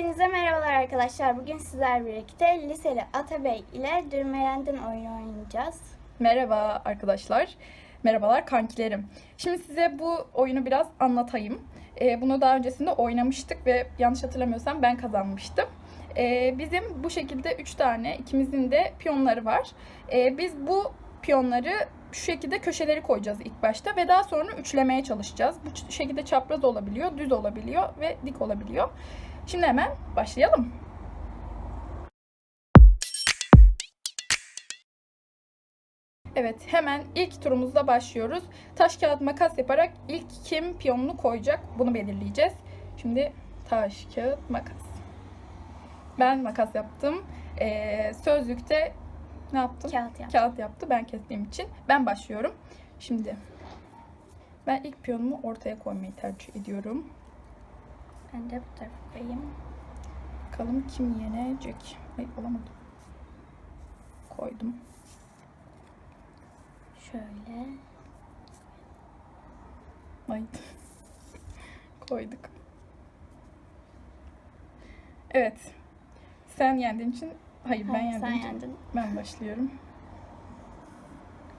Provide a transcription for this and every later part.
Hepinize merhabalar arkadaşlar. Bugün sizler birlikte liseli Atabey ile Dürmelendin oyunu oynayacağız. Merhaba arkadaşlar. Merhabalar kankilerim. Şimdi size bu oyunu biraz anlatayım. Ee, bunu daha öncesinde oynamıştık ve yanlış hatırlamıyorsam ben kazanmıştım. Ee, bizim bu şekilde 3 tane ikimizin de piyonları var. Ee, biz bu piyonları şu şekilde köşeleri koyacağız ilk başta ve daha sonra üçlemeye çalışacağız. Bu şekilde çapraz olabiliyor, düz olabiliyor ve dik olabiliyor. Şimdi hemen başlayalım. Evet hemen ilk turumuzda başlıyoruz. Taş kağıt makas yaparak ilk kim piyonunu koyacak bunu belirleyeceğiz. Şimdi taş kağıt makas. Ben makas yaptım. Ee, sözlükte ne yaptım? Kağıt yap. Kağıt yaptı ben kestiğim için. Ben başlıyorum. Şimdi ben ilk piyonumu ortaya koymayı tercih ediyorum. Ben de bu taraftayım. Bakalım kim yenecek? Ay olamadım. Koydum. Şöyle. Ay. Koyduk. Evet. Sen yendiğin için hayır ben Hayır, yendiğim sen için yendin. ben başlıyorum.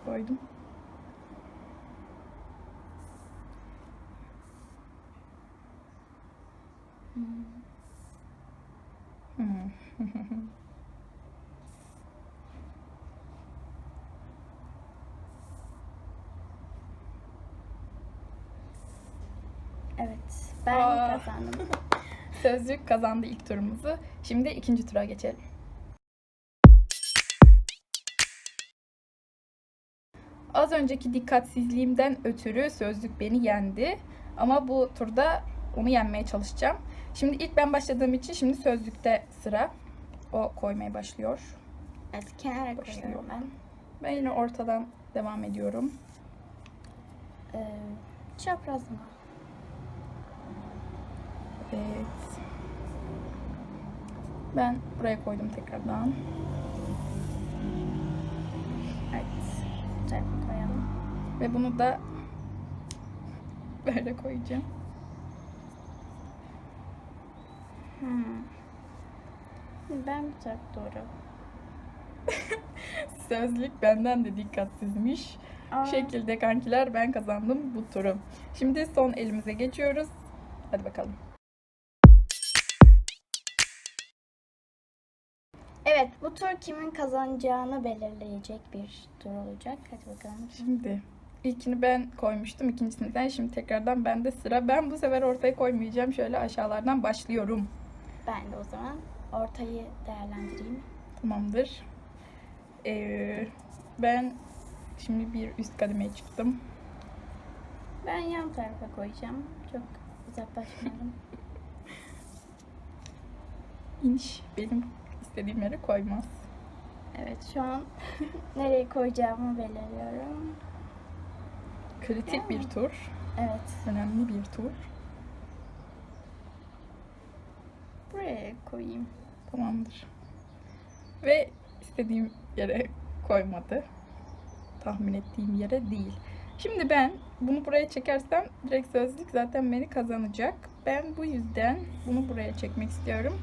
Koydum. Evet. Ben Aa. kazandım. Sözlük kazandı ilk turumuzu. Şimdi ikinci tura geçelim. Az önceki dikkatsizliğimden ötürü sözlük beni yendi. Ama bu turda onu yenmeye çalışacağım. Şimdi ilk ben başladığım için şimdi sözlükte sıra. O koymaya başlıyor. Evet kenara Başlıyor. koyuyorum ben. Ben yine ortadan devam ediyorum. Ee, çapraz mı? Evet. Ben buraya koydum tekrardan. Evet. Bu tarafa koyalım. Ve bunu da böyle koyacağım. Hmm. Ben bu tarafa doğru. Sözlük benden de dikkatsizmiş. Aa, şekilde kankiler ben kazandım bu turu. Şimdi son elimize geçiyoruz. Hadi bakalım. Evet bu tur kimin kazanacağını belirleyecek bir tur olacak. Hadi bakalım. Şimdi ilkini ben koymuştum. ikincisini sen. Şimdi tekrardan bende sıra. Ben bu sefer ortaya koymayacağım. Şöyle aşağılardan başlıyorum. Ben de o zaman ortayı değerlendireyim. Tamamdır. Ee, ben şimdi bir üst kademeye çıktım. Ben yan tarafa koyacağım. Çok uzaklaşmayalım. İnş benim istediğim yere koymaz. evet şu an nereye koyacağımı belirliyorum. Kritik bir tur. Evet Önemli bir tur. Buraya koyayım. Tamamdır. Ve istediğim yere koymadı. Tahmin ettiğim yere değil. Şimdi ben bunu buraya çekersem direkt sözlük zaten beni kazanacak. Ben bu yüzden bunu buraya çekmek istiyorum.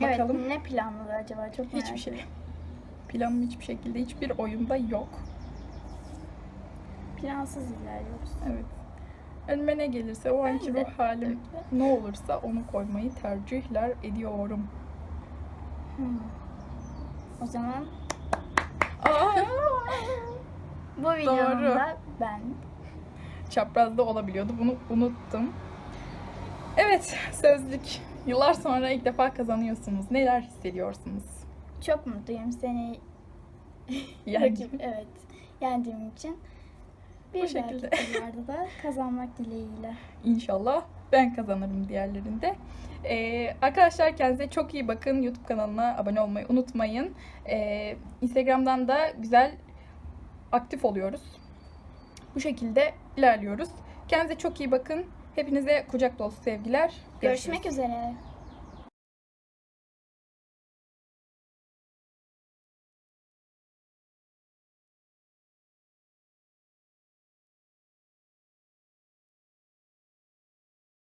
Bakalım. Evet ne planladı acaba çok merak Hiçbir şey. Planım hiçbir şekilde hiçbir oyunda yok. Plansız ilerliyoruz. Evet. Önüme ne gelirse o anki ruh halim ne olursa onu koymayı tercihler ediyorum. Hmm. O zaman bu videonun Doğru. da ben çaprazda olabiliyordu. Bunu unuttum. Evet, sözlük. Yıllar sonra ilk defa kazanıyorsunuz. Neler hissediyorsunuz? çok mutluyum seni rakip evet yendiğim için. Bir Bu şekilde. dahaki da kazanmak dileğiyle. inşallah ben kazanırım diğerlerinde. Ee, arkadaşlar kendinize çok iyi bakın. YouTube kanalına abone olmayı unutmayın. Ee, Instagram'dan da güzel aktif oluyoruz. Bu şekilde ilerliyoruz. Kendinize çok iyi bakın. Hepinize kucak dolusu sevgiler. Görüşmek üzere.